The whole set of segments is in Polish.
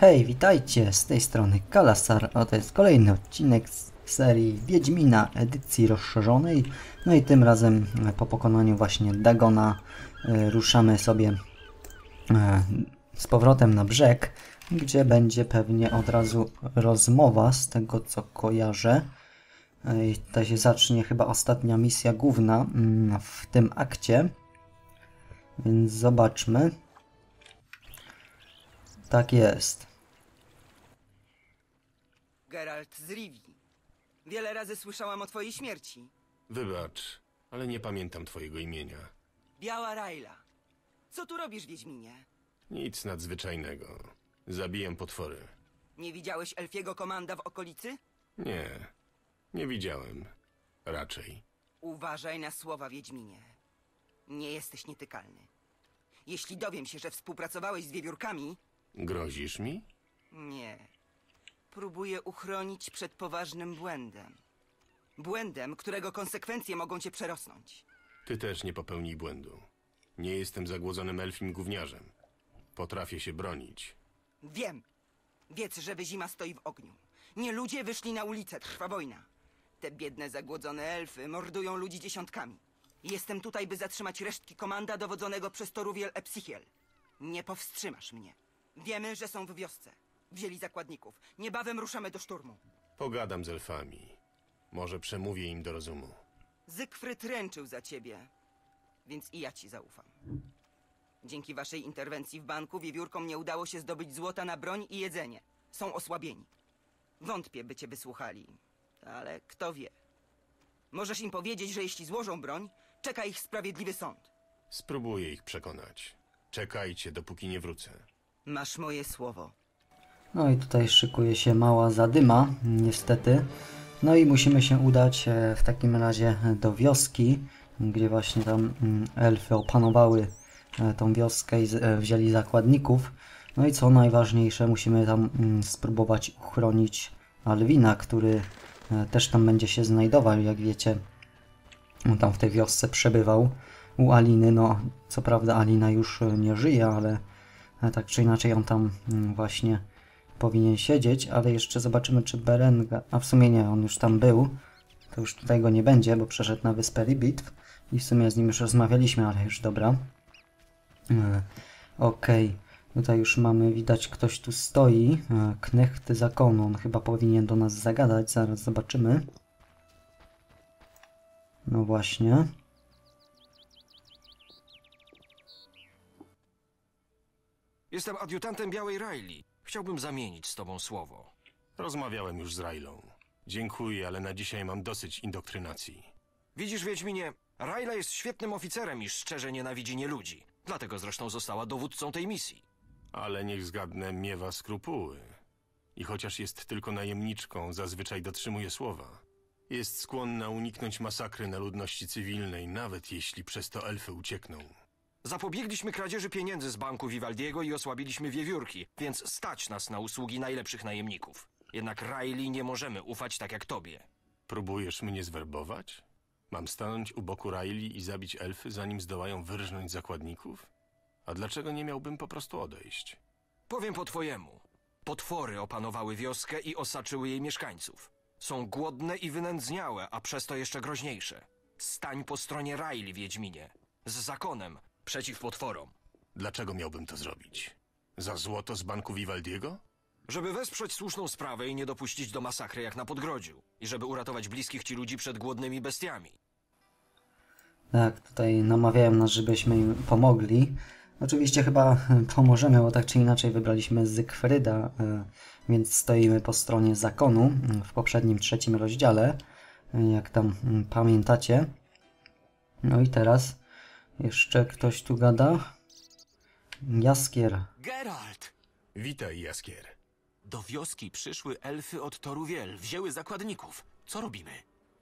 Hej, witajcie, z tej strony Kalasar, a to jest kolejny odcinek z serii Wiedźmina edycji rozszerzonej. No i tym razem e, po pokonaniu właśnie Dagona e, ruszamy sobie e, z powrotem na brzeg, gdzie będzie pewnie od razu rozmowa z tego co kojarzę. Tutaj się zacznie chyba ostatnia misja główna mm, w tym akcie. Więc zobaczmy. Tak jest. Geralt z Rivii. Wiele razy słyszałam o twojej śmierci. Wybacz, ale nie pamiętam twojego imienia. Biała Raila. Co tu robisz, Wiedźminie? Nic nadzwyczajnego. Zabijam potwory. Nie widziałeś elfiego komanda w okolicy? Nie, nie widziałem. Raczej. Uważaj na słowa, Wiedźminie. Nie jesteś nietykalny. Jeśli dowiem się, że współpracowałeś z wiewiórkami, Grozisz mi? nie. Próbuję uchronić przed poważnym błędem. Błędem, którego konsekwencje mogą cię przerosnąć. Ty też nie popełnij błędu. Nie jestem zagłodzonym elfim gówniarzem. Potrafię się bronić. Wiem. Wiedz, że zima stoi w ogniu. Nie ludzie wyszli na ulicę, trwa wojna. Te biedne, zagłodzone elfy mordują ludzi dziesiątkami. Jestem tutaj, by zatrzymać resztki komanda dowodzonego przez Toruwiel Epsichiel. Nie powstrzymasz mnie. Wiemy, że są w wiosce. Wzięli zakładników. Niebawem ruszamy do szturmu. Pogadam z elfami. Może przemówię im do rozumu. Zygfryd ręczył za ciebie, więc i ja ci zaufam. Dzięki waszej interwencji w banku wiewiórkom nie udało się zdobyć złota na broń i jedzenie. Są osłabieni. Wątpię, by cię wysłuchali, ale kto wie. Możesz im powiedzieć, że jeśli złożą broń, czeka ich sprawiedliwy sąd. Spróbuję ich przekonać. Czekajcie, dopóki nie wrócę. Masz moje słowo. No i tutaj szykuje się mała zadyma, niestety. No i musimy się udać e, w takim razie do wioski, gdzie właśnie tam mm, elfy opanowały e, tą wioskę i e, wzięli zakładników. No i co najważniejsze, musimy tam mm, spróbować uchronić Alwina, który też tam będzie się znajdował, jak wiecie. On tam w tej wiosce przebywał u Aliny. No, co prawda Alina już nie żyje, ale tak czy inaczej on tam mm, właśnie powinien siedzieć, ale jeszcze zobaczymy, czy Berenga... A w sumie nie, on już tam był. To już tutaj go nie będzie, bo przeszedł na wyspę Libitw i w sumie z nim już rozmawialiśmy, ale już dobra. E, Okej, tutaj już mamy, widać, ktoś tu stoi. E, Knecht zakonu, on chyba powinien do nas zagadać, zaraz zobaczymy. No właśnie. Jestem adiutantem Białej Riley. Chciałbym zamienić z tobą słowo. Rozmawiałem już z Railą. Dziękuję, ale na dzisiaj mam dosyć indoktrynacji. Widzisz, Wiedźminie, Riley jest świetnym oficerem i szczerze nienawidzi nieludzi. Dlatego zresztą została dowódcą tej misji. Ale niech zgadnę, miewa skrupuły. I chociaż jest tylko najemniczką, zazwyczaj dotrzymuje słowa. Jest skłonna uniknąć masakry na ludności cywilnej, nawet jeśli przez to elfy uciekną. Zapobiegliśmy kradzieży pieniędzy z banku Vivaldiego i osłabiliśmy wiewiórki, więc stać nas na usługi najlepszych najemników. Jednak Riley nie możemy ufać tak jak tobie. Próbujesz mnie zwerbować? Mam stanąć u boku Riley i zabić elfy, zanim zdołają wyrżnąć zakładników? A dlaczego nie miałbym po prostu odejść? Powiem po twojemu. Potwory opanowały wioskę i osaczyły jej mieszkańców. Są głodne i wynędzniałe, a przez to jeszcze groźniejsze. Stań po stronie Riley, Wiedźminie. Z zakonem, przeciw potworom. Dlaczego miałbym to zrobić? Za złoto z banku Vivaldiego? Żeby wesprzeć słuszną sprawę i nie dopuścić do masakry jak na Podgrodziu. I żeby uratować bliskich ci ludzi przed głodnymi bestiami. Tak, tutaj namawiają nas, żebyśmy im pomogli. Oczywiście chyba pomożemy, bo tak czy inaczej wybraliśmy Zygfryda, e, więc stoimy po stronie zakonu m, w poprzednim trzecim rozdziale, e, jak tam m, pamiętacie. No i teraz jeszcze ktoś tu gada. Jaskier. Geralt! Witaj, Jaskier. Do wioski przyszły elfy od Toruwiel, wzięły zakładników. Co robimy?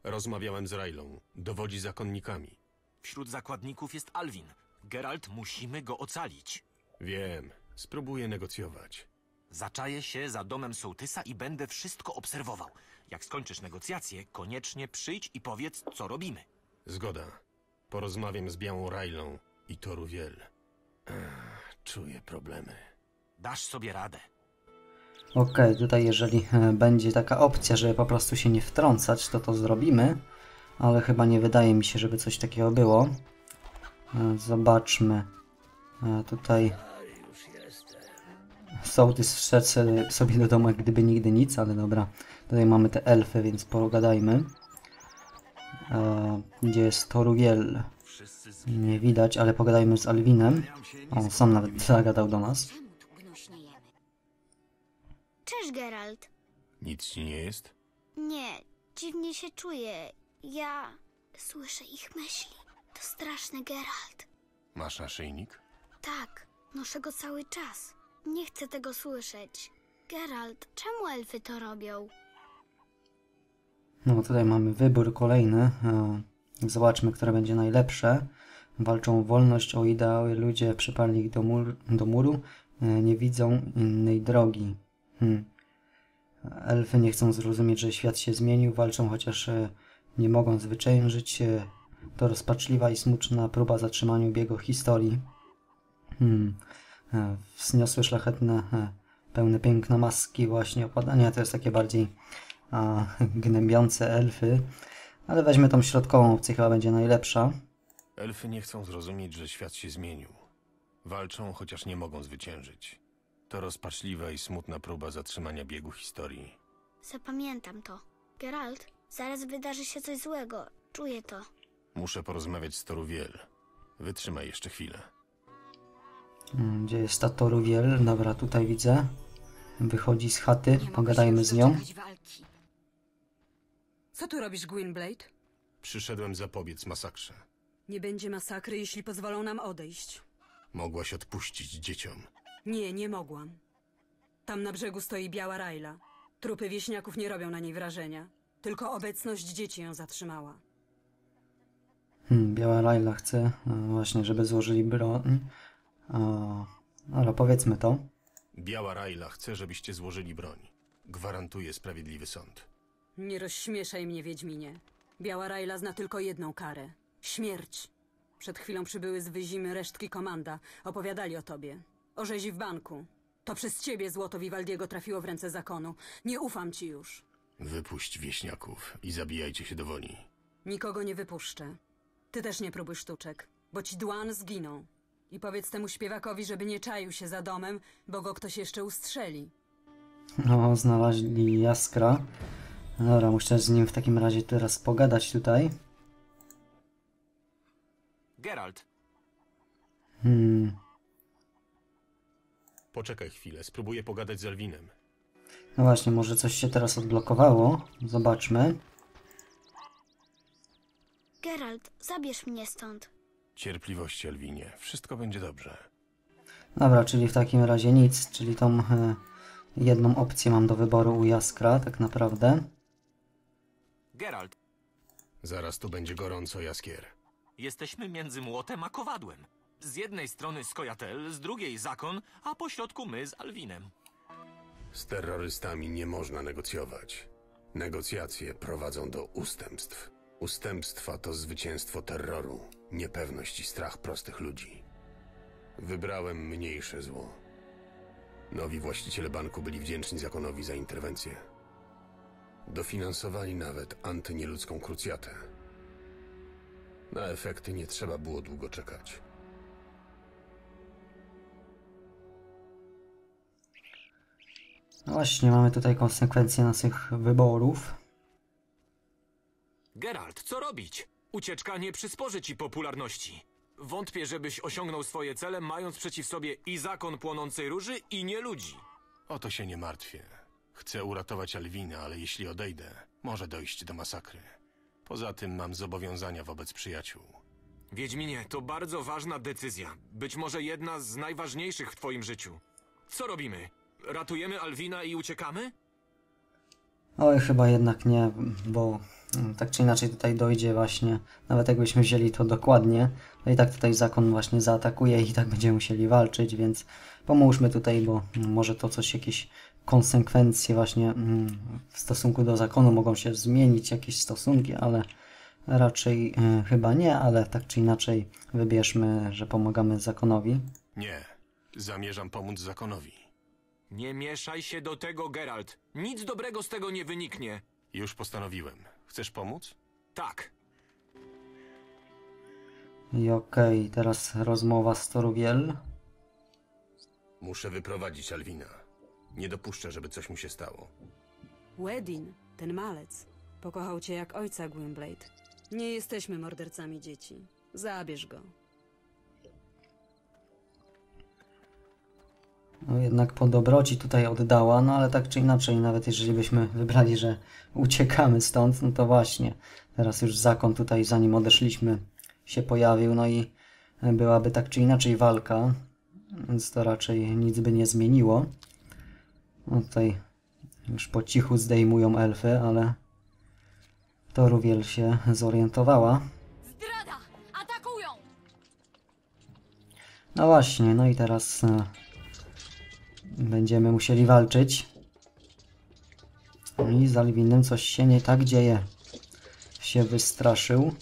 Rozmawiałem z Railą. Dowodzi zakonnikami. Wśród zakładników jest Alwin. Geralt, musimy go ocalić. Wiem. Spróbuję negocjować. Zaczaję się za domem sołtysa i będę wszystko obserwował. Jak skończysz negocjacje, koniecznie przyjdź i powiedz, co robimy. Zgoda. Porozmawiam z Białą Railą i Toruwiel. Ech, Czuję problemy. Dasz sobie radę. Okej, tutaj jeżeli e, będzie taka opcja, żeby po prostu się nie wtrącać, to to zrobimy. Ale chyba nie wydaje mi się, żeby coś takiego było. E, Zobaczmy. E, Tutaj sołtys wszedł sobie do domu jak gdyby nigdy nic, ale dobra. Tutaj mamy te elfy, więc pogadajmy. Gdzie jest Toruwiel? Nie widać, ale pogadajmy z Alwinem. On sam nawet zagadał do nas. Cześć, Geralt. Nic ci nie jest? Nie, dziwnie się czuję. Ja słyszę ich myśli. To straszny Geralt. Masz naszyjnik? Tak, noszę go cały czas. Nie chcę tego słyszeć. Geralt, czemu elfy to robią? No tutaj mamy wybór kolejny. E, Zobaczmy, które będzie najlepsze. Walczą o wolność, o ideały. Ludzie przyparli ich do, mur, do muru. e, Nie widzą innej drogi. Hmm. Elfy nie chcą zrozumieć, że świat się zmienił. Walczą, chociaż e, nie mogą zwyciężyć. To rozpaczliwa i smutna próba zatrzymania biegu historii. Hmm. Wzniosłe, szlachetne, pełne piękna maski właśnie opadania. To jest takie bardziej a, gnębiące elfy. Ale weźmy tą środkową opcję, chyba będzie najlepsza. Elfy nie chcą zrozumieć, że świat się zmienił. Walczą, chociaż nie mogą zwyciężyć. To rozpaczliwa i smutna próba zatrzymania biegu historii. Zapamiętam to. Geralt, zaraz wydarzy się coś złego. Czuję to. Muszę porozmawiać z Toruwiel. Wytrzymaj jeszcze chwilę. Mm, Gdzie jest ta Toruwiel? Dobra, tutaj widzę. Wychodzi z chaty, pogadajmy z nią. walki. Co tu robisz, Gwynblade? Przyszedłem zapobiec masakrze. Nie będzie masakry, jeśli pozwolą nam odejść. Mogłaś odpuścić dzieciom. Nie, nie mogłam. Tam na brzegu stoi biała Rajla. Trupy wieśniaków nie robią na niej wrażenia. Tylko obecność dzieci ją zatrzymała. Hmm, Biała Laila chce e, właśnie, żeby złożyli broń. A, ale powiedzmy to. Biała Raila chce, żebyście złożyli broń. Gwarantuję sprawiedliwy sąd. Nie rozśmieszaj mnie, Wiedźminie. Biała Rajla zna tylko jedną karę. Śmierć. Przed chwilą przybyły z Wyzimy resztki komanda. Opowiadali o tobie. O rzezi w banku. To przez ciebie złoto Vivaldiego trafiło w ręce zakonu. Nie ufam ci już. Wypuść wieśniaków i zabijajcie się do woli. Nikogo nie wypuszczę. Ty też nie próbuj sztuczek, bo ci Dłan zginą. I powiedz temu śpiewakowi, żeby nie czaił się za domem, bo go ktoś jeszcze ustrzeli. No, znaleźli jaskra. Dobra, muszę z nim w takim razie teraz pogadać tutaj. Geralt, Hmm. Poczekaj chwilę, spróbuję pogadać z Elwinem. No właśnie, może coś się teraz odblokowało. Zobaczmy. Geralt, zabierz mnie stąd. Cierpliwości, Elwinie. Wszystko będzie dobrze. Dobra, czyli w takim razie nic, czyli tą e, jedną opcję mam do wyboru u Jaskra, tak naprawdę. Geralt, Zaraz tu będzie gorąco, Jaskier. jesteśmy między młotem a kowadłem. Z jednej strony Skojatel, z drugiej Zakon, a po środku my z Alwinem. Z terrorystami nie można negocjować. Negocjacje prowadzą do ustępstw. Ustępstwa to zwycięstwo terroru, niepewność i strach prostych ludzi. Wybrałem mniejsze zło. Nowi właściciele banku byli wdzięczni zakonowi za interwencję. Dofinansowali nawet antynieludzką krucjatę. Na efekty nie trzeba było długo czekać. No właśnie, mamy tutaj konsekwencje naszych wyborów. Geralt, co robić? Ucieczka nie przysporzy ci popularności. Wątpię, żebyś osiągnął swoje cele, mając przeciw sobie i zakon płonącej róży, i nie ludzi. O to się nie martwię. Chcę uratować Alwina, ale jeśli odejdę, może dojść do masakry. Poza tym mam zobowiązania wobec przyjaciół. Wiedźminie, to bardzo ważna decyzja. Być może jedna z najważniejszych w twoim życiu. Co robimy? Ratujemy Alwina i uciekamy? Oj, chyba jednak nie, bo mm, tak czy inaczej tutaj dojdzie właśnie, nawet jakbyśmy wzięli to dokładnie, to i tak tutaj zakon właśnie zaatakuje i tak będziemy musieli walczyć, więc pomóżmy tutaj, bo mm, może to coś, jakieś konsekwencje właśnie mm, w stosunku do zakonu mogą się zmienić, jakieś stosunki, ale raczej e, chyba nie, ale tak czy inaczej wybierzmy, że pomagamy zakonowi. Nie. Zamierzam pomóc zakonowi. Nie mieszaj się do tego, Geralt. Nic dobrego z tego nie wyniknie. Już postanowiłem. Chcesz pomóc? Tak, I okej, teraz rozmowa z Toruwiel. Muszę wyprowadzić Alwina. Nie dopuszczę, żeby coś mu się stało. Wedin, ten malec, pokochał cię jak ojca Gwynblade. Nie jesteśmy mordercami dzieci. Zabierz go. No jednak po dobroci tutaj oddała, no ale tak czy inaczej, nawet jeżeli byśmy wybrali, że uciekamy stąd, no to właśnie, teraz już zakon tutaj, zanim odeszliśmy, się pojawił, no i byłaby tak czy inaczej walka, więc to raczej nic by nie zmieniło. No tutaj już po cichu zdejmują elfy, ale Toruwiel się zorientowała. Zdrada! Atakują! No właśnie, no i teraz e, będziemy musieli walczyć. I z Alwinem coś się nie tak dzieje. Się wystraszył.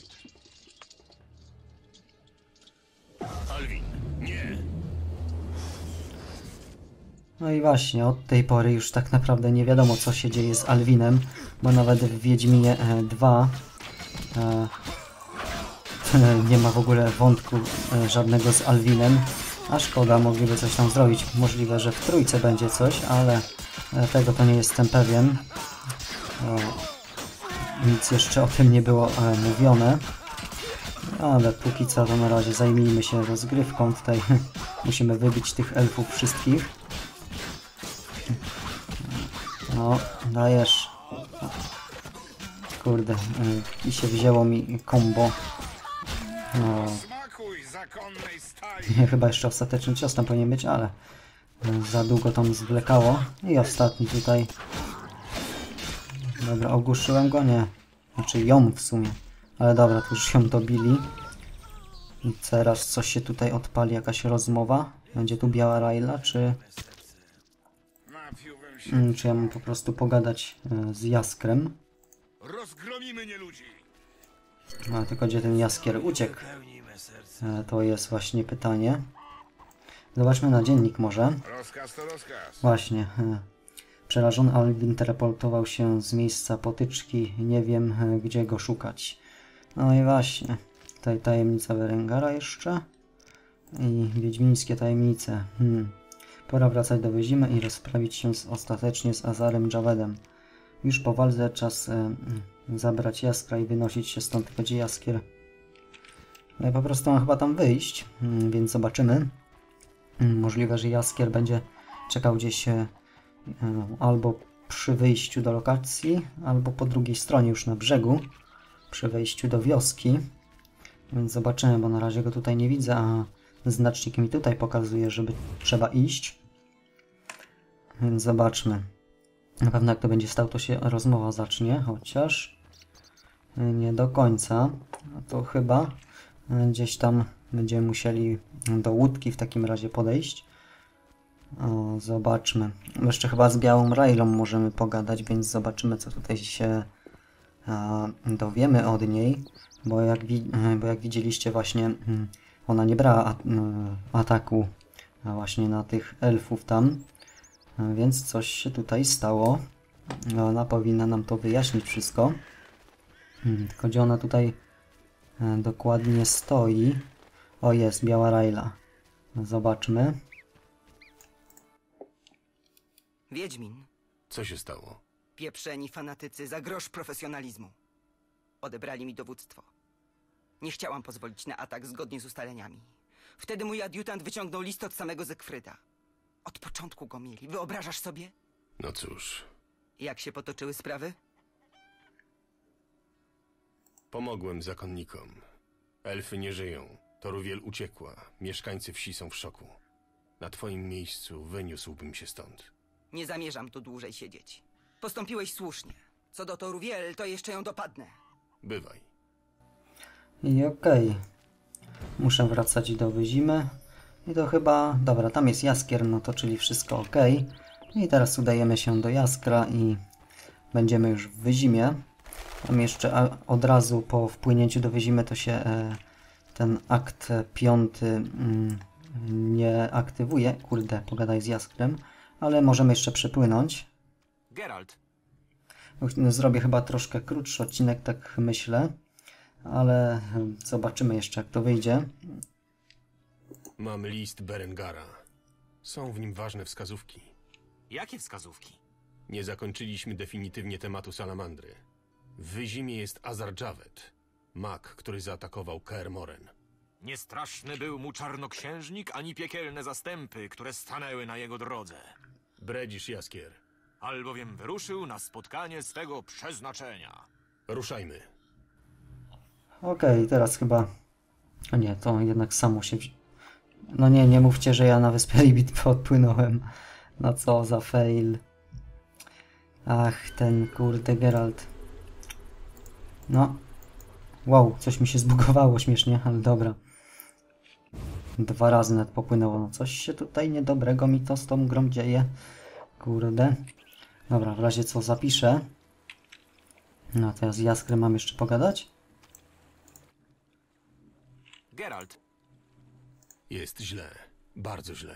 No i właśnie, od tej pory już tak naprawdę nie wiadomo co się dzieje z Alwinem, bo nawet w Wiedźminie e, 2 e, nie ma w ogóle wątku e, żadnego z Alwinem, a szkoda, mogliby coś tam zrobić. Możliwe, że w trójce będzie coś, ale e, tego to nie jestem pewien. Nic jeszcze o tym nie było e, mówione. Ale póki co to na razie zajmijmy się rozgrywką. Tutaj musimy wybić tych elfów wszystkich. No, dajesz. Kurde, y, i się wzięło mi combo. No, chyba jeszcze ostateczny cios tam powinien być, ale y, za długo tam zwlekało. I ostatni tutaj. Dobra, ogłuszyłem go? Nie. Znaczy ją w sumie. Ale dobra, to już ją dobili. I teraz coś się tutaj odpali, jakaś rozmowa. Będzie tu biała Raila, czy... Mm, Czy ja mam po prostu pogadać e, z Jaskrem? Rozgromimy nieludzi! A tylko gdzie ten Jaskier uciekł? E, To jest właśnie pytanie. Zobaczmy na dziennik może. Rozkaz to rozkaz. Właśnie. e, Przerażony Alvin teleportował się z miejsca potyczki. Nie wiem, gdzie go szukać. No i właśnie. Tutaj tajemnica Berengara jeszcze. I wiedźmińskie tajemnice. Hmm. Pora wracać do Wyzimy i rozprawić się z, ostatecznie z Azarem Javedem. Już po walce czas e, mm, zabrać Jaskra i wynosić się stąd. Gdzie Jaskier? No i po prostu mam chyba tam wyjść, mm, więc zobaczymy. Mm, Możliwe, że Jaskier będzie czekał gdzieś e, e, albo przy wyjściu do lokacji, albo po drugiej stronie już na brzegu, przy wejściu do wioski. Więc zobaczymy, bo na razie go tutaj nie widzę, a znacznik mi tutaj pokazuje, żeby trzeba iść. Więc zobaczmy. Na pewno jak to będzie stał, to się rozmowa zacznie, chociaż e, nie do końca. To chyba e, gdzieś tam będziemy musieli do łódki w takim razie podejść. O, zobaczmy. Jeszcze chyba z Białą Railą możemy pogadać, więc zobaczymy, co tutaj się a, dowiemy od niej. Bo jak, e, bo jak widzieliście właśnie, mm, ona nie brała ataku właśnie na tych elfów tam. Więc coś się tutaj stało. Ona powinna nam to wyjaśnić wszystko. Hmm, Tylko gdzie ona tutaj e, dokładnie stoi? O jest, Biała Raila. Zobaczmy. Wiedźmin, Co się stało? pieprzeni fanatycy za grosz profesjonalizmu. Odebrali mi dowództwo. Nie chciałam pozwolić na atak zgodnie z ustaleniami. Wtedy mój adiutant wyciągnął list od samego Zekfryda. Od początku go mieli. Wyobrażasz sobie? No cóż, Jak się potoczyły sprawy? pomogłem zakonnikom. Elfy nie żyją. Toruwiel uciekła. Mieszkańcy wsi są w szoku. Na twoim miejscu wyniósłbym się stąd. Nie zamierzam tu dłużej siedzieć. Postąpiłeś słusznie. Co do Toruwiel, to jeszcze ją dopadnę. Bywaj. I okej. Muszę wracać do Wyzimy. I to chyba... Dobra, tam jest Jaskier, no to czyli wszystko ok. I teraz udajemy się do Jaskra i będziemy już w Wyzimie. Tam jeszcze od razu po wpłynięciu do Wyzimy to się e, ten akt piąty mm, nie aktywuje. Kurde, pogadaj z Jaskrem. Ale możemy jeszcze przepłynąć. Geralt, No, Zrobię chyba troszkę krótszy odcinek, tak myślę. Ale zobaczymy jeszcze, jak to wyjdzie. Mam list Berengara. Są w nim ważne wskazówki. jakie wskazówki? Nie zakończyliśmy definitywnie tematu salamandry. W Wyzimie jest Azar Javed, mak, który zaatakował Kaer Moren. Niestraszny był mu czarnoksiężnik, ani piekielne zastępy, które stanęły na jego drodze. Bredzisz, Jaskier. Albowiem wyruszył na spotkanie swego przeznaczenia. Ruszajmy. Okej, teraz chyba... O nie, to jednak samo się... No nie, nie mówcie, że ja na wyspę Libit odpłynąłem. No co za fail. Ach, ten kurde Geralt. No. Wow, coś mi się zbugowało śmiesznie, ale dobra. Dwa razy nawet popłynęło. No coś się tutaj niedobrego mi to z tą grą dzieje. Kurde. Dobra, w razie co zapiszę. No, to ja z mam jeszcze pogadać. Geralt, Jest źle. Bardzo źle.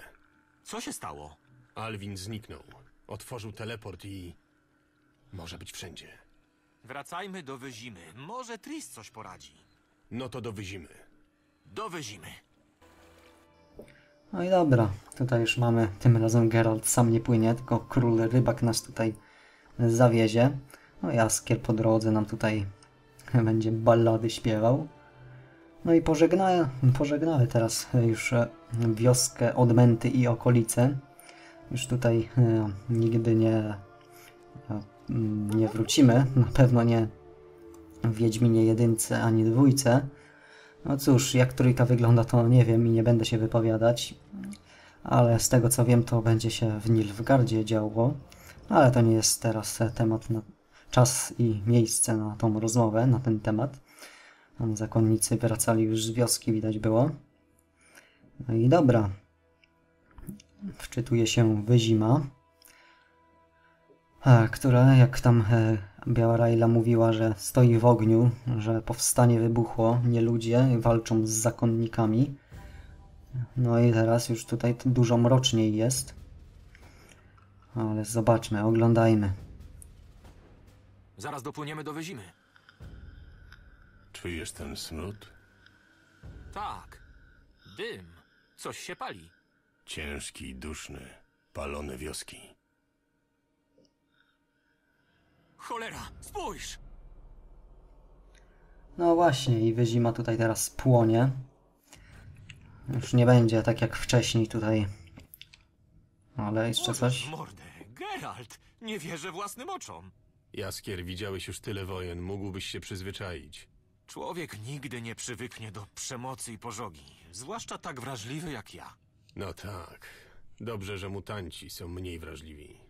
co się stało? Alwin zniknął. Otworzył teleport i... Może być wszędzie. Wracajmy do Wyzimy. Może Tris coś poradzi. No to do Wyzimy. Do Wyzimy. No i dobra, tutaj już mamy, tym razem Geralt sam nie płynie, tylko król rybak nas tutaj zawiezie. No Jaskier po drodze nam tutaj będzie ballady śpiewał. No i pożegnały, pożegnały teraz już e, wioskę Odmęty i okolice. Już tutaj e, nigdy nie, e, mm, nie wrócimy, na pewno nie w Wiedźminie jedynce ani dwójce. No cóż, jak trójka wygląda, to nie wiem i nie będę się wypowiadać. Ale z tego co wiem, to będzie się w Nilfgardzie działo. Ale to nie jest teraz e, temat na czas i miejsce na tą rozmowę, na ten temat. Zakonnicy wracali już z wioski, widać było. No i dobra. Wczytuje się Wyzima, e, która, jak tam e, Biała Raila mówiła, że stoi w ogniu, że powstanie wybuchło, nie ludzie walczą z zakonnikami. No i teraz już tutaj dużo mroczniej jest. Ale zobaczmy, oglądajmy. Zaraz dopłyniemy do Wyzimy. Czujesz ten smród? Tak. Dym. Coś się pali. Ciężki i duszny. Palone wioski. Cholera, spójrz! No właśnie, i Wyzima tutaj teraz płonie. Już nie będzie tak jak wcześniej tutaj. Ale jeszcze coś. Mordę. Geralt, nie wierzę własnym oczom. Jaskier, widziałeś już tyle wojen, mógłbyś się przyzwyczaić. Człowiek nigdy nie przywyknie do przemocy i pożogi, zwłaszcza tak wrażliwy jak ja. No tak. Dobrze, że mutanci są mniej wrażliwi.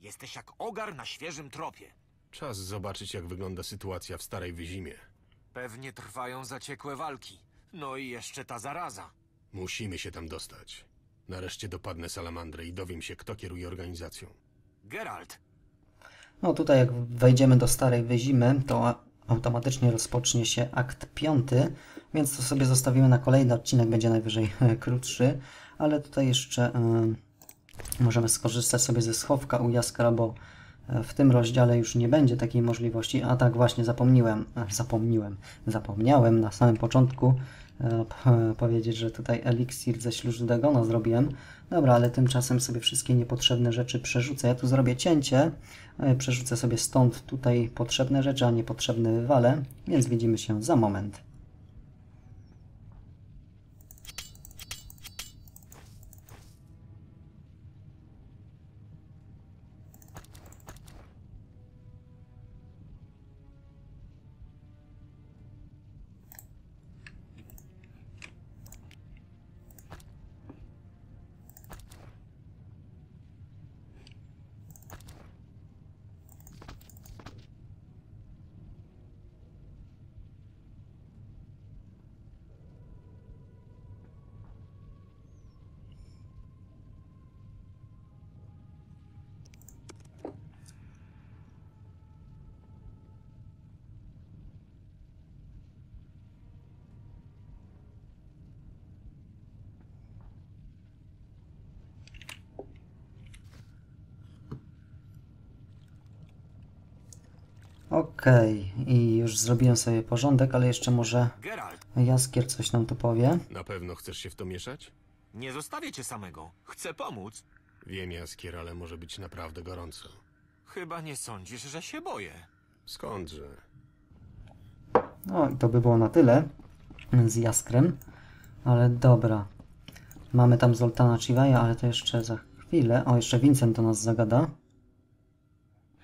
Jesteś jak ogar na świeżym tropie. Czas zobaczyć, jak wygląda sytuacja w Starej Wyzimie. Pewnie trwają zaciekłe walki. No i jeszcze ta zaraza. Musimy się tam dostać. Nareszcie dopadnę salamandrę i dowiem się, kto kieruje organizacją. Geralt, No tutaj jak wejdziemy do starej Wyzimy, to automatycznie rozpocznie się akt piąty, więc to sobie zostawimy na kolejny odcinek, będzie najwyżej krótszy, ale tutaj jeszcze e, możemy skorzystać sobie ze schowka u Jaskra, bo e, w tym rozdziale już nie będzie takiej możliwości, a tak właśnie zapomniałem, e, zapomniałem, na samym początku powiedzieć, że tutaj eliksir ze śluzu Dagona zrobiłem. Dobra, ale tymczasem sobie wszystkie niepotrzebne rzeczy przerzucę. Ja tu zrobię cięcie, e, przerzucę sobie stąd tutaj potrzebne rzeczy, a niepotrzebne wywalę, więc widzimy się za moment. Okej, i już zrobiłem sobie porządek, ale jeszcze może Geralt, Jaskier coś nam tu powie. Na pewno chcesz się w to mieszać? nie zostawię cię samego. Chcę pomóc. Wiem, Jaskier, ale może być naprawdę gorąco. Chyba nie sądzisz, że się boję. Skądże? No i to by było na tyle z Jaskrem. Ale dobra. Mamy tam Zoltana Chivaja, ale to jeszcze za chwilę. O, jeszcze Vincent do nas zagada.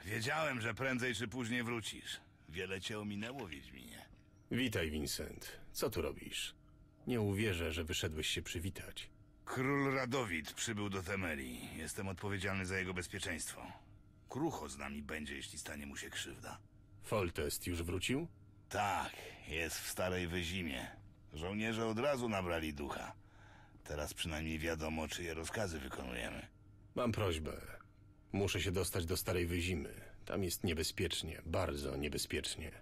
Wiedziałem, że prędzej czy później wrócisz. Wiele cię ominęło, Wiedźminie. Witaj, Vincent. Co tu robisz? Nie uwierzę, że wyszedłeś się przywitać. Król Radowid przybył do Temerii. Jestem odpowiedzialny za jego bezpieczeństwo. Krucho z nami będzie, jeśli stanie mu się krzywda. Foltest już wrócił? Tak, jest w starej wyzimie. Żołnierze od razu nabrali ducha. Teraz przynajmniej wiadomo, czyje rozkazy wykonujemy. Mam prośbę. Muszę się dostać do Starej Wyzimy. Tam jest niebezpiecznie, bardzo niebezpiecznie.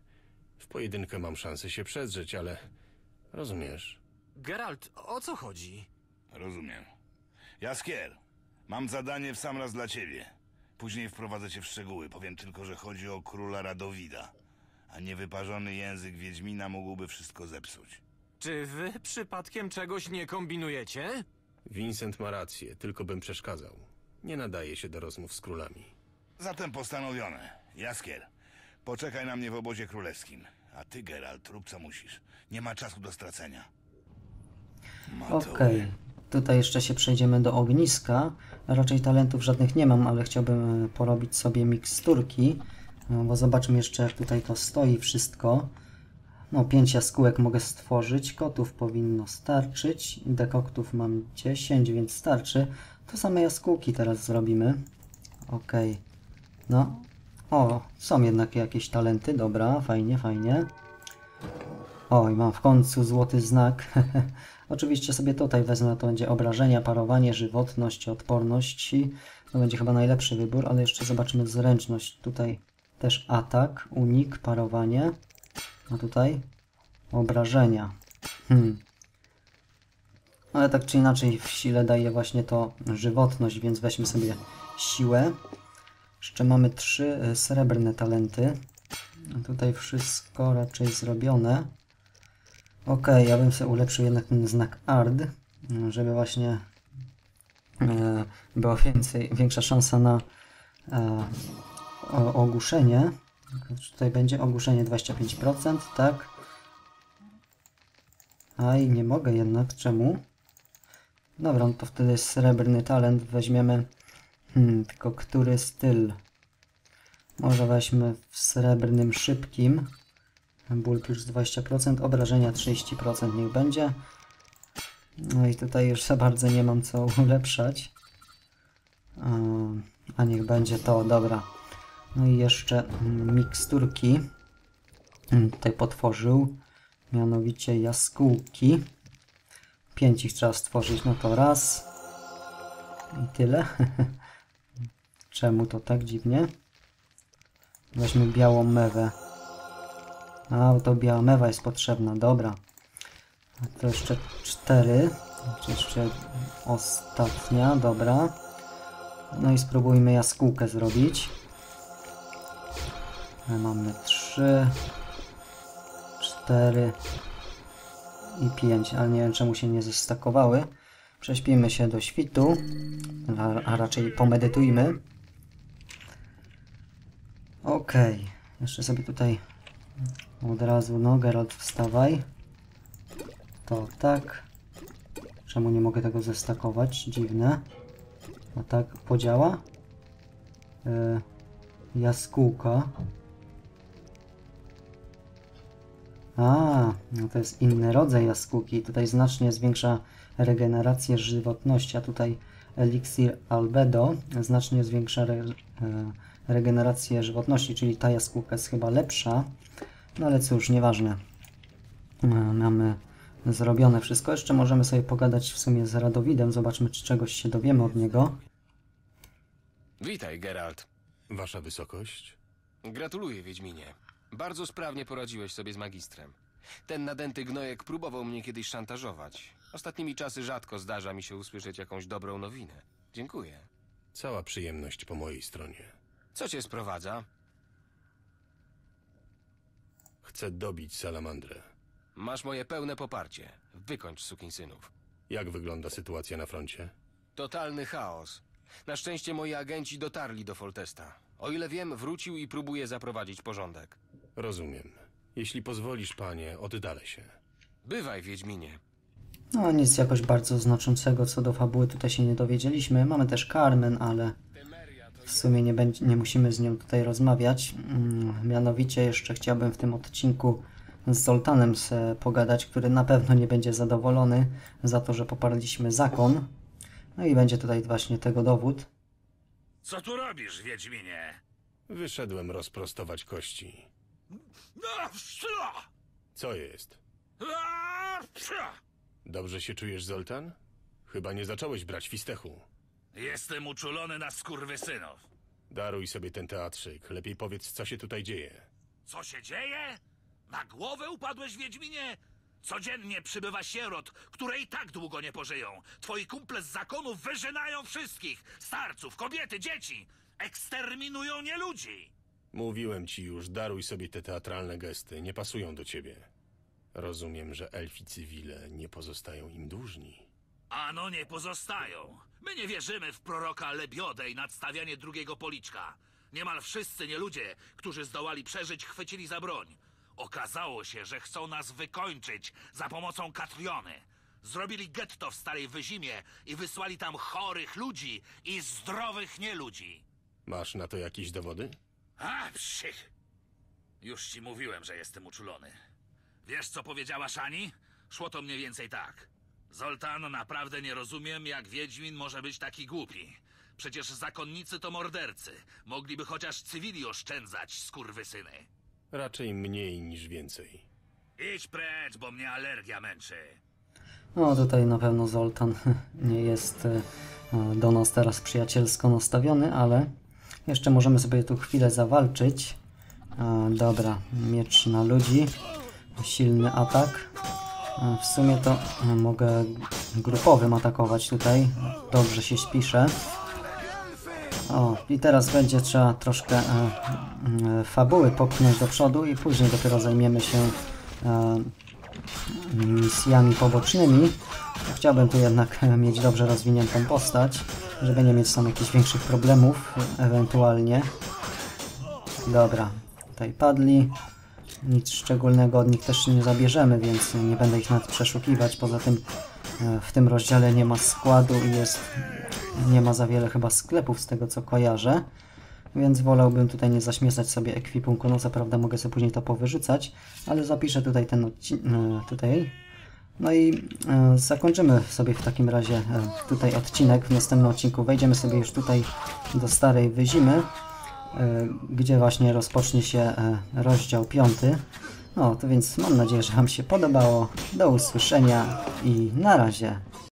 W pojedynkę mam szansę się przedrzeć, ale... Rozumiesz? Geralt, o co chodzi? Rozumiem. Jaskier, mam zadanie w sam raz dla ciebie. Później wprowadzę cię w szczegóły. Powiem tylko, że chodzi o króla Radowida. A niewyparzony język Wiedźmina mógłby wszystko zepsuć. Czy wy przypadkiem czegoś nie kombinujecie? Vincent ma rację, tylko bym przeszkadzał. Nie nadaje się do rozmów z królami. Zatem postanowione. Jaskier, poczekaj na mnie w obozie królewskim. A ty, Geralt, rób co musisz. Nie ma czasu do stracenia. Okej. Tutaj jeszcze się przejdziemy do ogniska. Raczej talentów żadnych nie mam, ale chciałbym e, porobić sobie miksturki. No, bo zobaczmy jeszcze jak tutaj to stoi wszystko. No, 5 jaskółek mogę stworzyć, kotów powinno starczyć, dekoktów mam 10, więc starczy. To same jaskółki teraz zrobimy. Okej. No. O, są jednak jakieś talenty, dobra, fajnie, fajnie. Oj, mam w końcu złoty znak. Oczywiście sobie tutaj wezmę, to będzie obrażenia, parowanie, żywotność, odporność. To będzie chyba najlepszy wybór, ale jeszcze zobaczymy zręczność. Tutaj też atak, unik, parowanie. A tutaj obrażenia. Hmm. Ale tak czy inaczej w sile daje właśnie to żywotność, więc weźmy sobie siłę. Jeszcze mamy trzy y, srebrne talenty. Tutaj wszystko raczej zrobione. Ok, ja bym sobie ulepszył jednak ten znak ARD, żeby właśnie e, była więcej, większa szansa na e, ogłuszenie. Tutaj będzie ogłuszenie 25%, tak? Aj, nie mogę jednak, czemu? Dobra, no to wtedy srebrny talent weźmiemy. Hmm, tylko który styl? Może weźmy w srebrnym szybkim. Ból plus 20%, obrażenia 30% niech będzie. No i tutaj już za bardzo nie mam co ulepszać. A, niech będzie to, dobra. No i jeszcze mm, miksturki. Mm, Tutaj potworzył. Mianowicie jaskółki. Pięć ich trzeba stworzyć, no to raz. I tyle. Czemu to tak dziwnie? Weźmy białą mewę. A, to biała mewa jest potrzebna, dobra. A to jeszcze cztery. Jeszcze ostatnia, dobra. No i spróbujmy jaskółkę zrobić. E, Mamy trzy, cztery i pięć, ale nie wiem czemu się nie zestakowały. Prześpimy się do świtu, a, a raczej pomedytujmy. Okej, jeszcze sobie tutaj od razu, no Geralt wstawaj. To tak. Czemu nie mogę tego zestakować? Dziwne. A tak podziała? Yy, jaskółka. A, no to jest inny rodzaj jaskółki. Tutaj znacznie zwiększa regenerację żywotności, a tutaj eliksir albedo znacznie zwiększa re, e, regenerację żywotności, czyli ta jaskółka jest chyba lepsza. No ale cóż, nieważne. E, Mamy zrobione wszystko. Jeszcze możemy sobie pogadać w sumie z Radowidem. Zobaczmy, czy czegoś się dowiemy od niego. Witaj, Geralt. Wasza wysokość? Gratuluję, Wiedźminie. Bardzo sprawnie poradziłeś sobie z magistrem. Ten nadęty gnojek próbował mnie kiedyś szantażować. Ostatnimi czasy rzadko zdarza mi się usłyszeć jakąś dobrą nowinę. Dziękuję. Cała przyjemność po mojej stronie. Co cię sprowadza? Chcę dobić salamandrę. Masz moje pełne poparcie. Wykończ sukinsynów. Jak wygląda sytuacja na froncie? Totalny chaos. Na szczęście moi agenci dotarli do Foltesta. O ile wiem, wrócił i próbuje zaprowadzić porządek. Rozumiem. Jeśli pozwolisz, panie, oddalę się. Bywaj, Wiedźminie. No nic jakoś bardzo znaczącego co do fabuły tutaj się nie dowiedzieliśmy. Mamy też Carmen, ale w sumie nie, będzie, nie musimy z nią tutaj rozmawiać. Mm, Mianowicie jeszcze chciałbym w tym odcinku z Zoltanem se pogadać, który na pewno nie będzie zadowolony za to, że poparliśmy zakon. No i będzie tutaj właśnie tego dowód. Co tu robisz, Wiedźminie? Wyszedłem rozprostować kości. Co jest? Dobrze się czujesz, Zoltan? Chyba nie zacząłeś brać fistechu. Jestem uczulony na skurwysynów. Daruj sobie ten teatrzyk. Lepiej powiedz, co się tutaj dzieje. Co się dzieje? Na głowę upadłeś, Wiedźminie? Codziennie przybywa sierot, które i tak długo nie pożyją. Twoi kumple z zakonu wyżynają wszystkich. Starców, kobiety, dzieci. Eksterminują nieludzi. Mówiłem ci już, daruj sobie te teatralne gesty. Nie pasują do ciebie. Rozumiem, że elfi cywile nie pozostają im dłużni. Ano nie pozostają. My nie wierzymy w proroka Lebiodę i nadstawianie drugiego policzka. Niemal wszyscy nieludzie, którzy zdołali przeżyć, chwycili za broń. Okazało się, że chcą nas wykończyć za pomocą Katriony. Zrobili getto w Starej Wyzimie i wysłali tam chorych ludzi i zdrowych nieludzi. Masz na to jakieś dowody? A, psich! Już ci mówiłem, że jestem uczulony. Wiesz, co powiedziała Szani? Szło to mniej więcej tak. Zoltan, naprawdę nie rozumiem, jak Wiedźmin może być taki głupi. Przecież zakonnicy to mordercy. Mogliby chociaż cywili oszczędzać, skurwysyny. Raczej mniej niż więcej. Idź precz, bo mnie alergia męczy. No tutaj na pewno Zoltan nie jest e, do nas teraz przyjacielsko nastawiony, ale jeszcze możemy sobie tu chwilę zawalczyć. E, Dobra, miecz na ludzi, silny atak. E, W sumie to e, mogę grupowym atakować tutaj, dobrze się spiszę. O, i teraz będzie trzeba troszkę e, e, fabuły popchnąć do przodu i później dopiero zajmiemy się misjami pobocznymi. Chciałbym tu jednak mieć dobrze rozwiniętą postać, żeby nie mieć tam jakichś większych problemów ewentualnie. Dobra, tutaj padli. Nic szczególnego od nich też nie zabierzemy, więc nie będę ich nawet przeszukiwać. Poza tym e, w tym rozdziale nie ma składu i jest nie ma za wiele chyba sklepów z tego co kojarzę. Więc wolałbym tutaj nie zaśmiecać sobie ekwipunku. No co prawda mogę sobie później to powyrzucać, ale zapiszę tutaj ten odcinek, tutaj. No i e, zakończymy sobie w takim razie e, tutaj odcinek. W następnym odcinku wejdziemy sobie już tutaj do Starej Wyzimy, e, gdzie właśnie rozpocznie się rozdział piąty. No to więc mam nadzieję, że Wam się podobało. Do usłyszenia i na razie.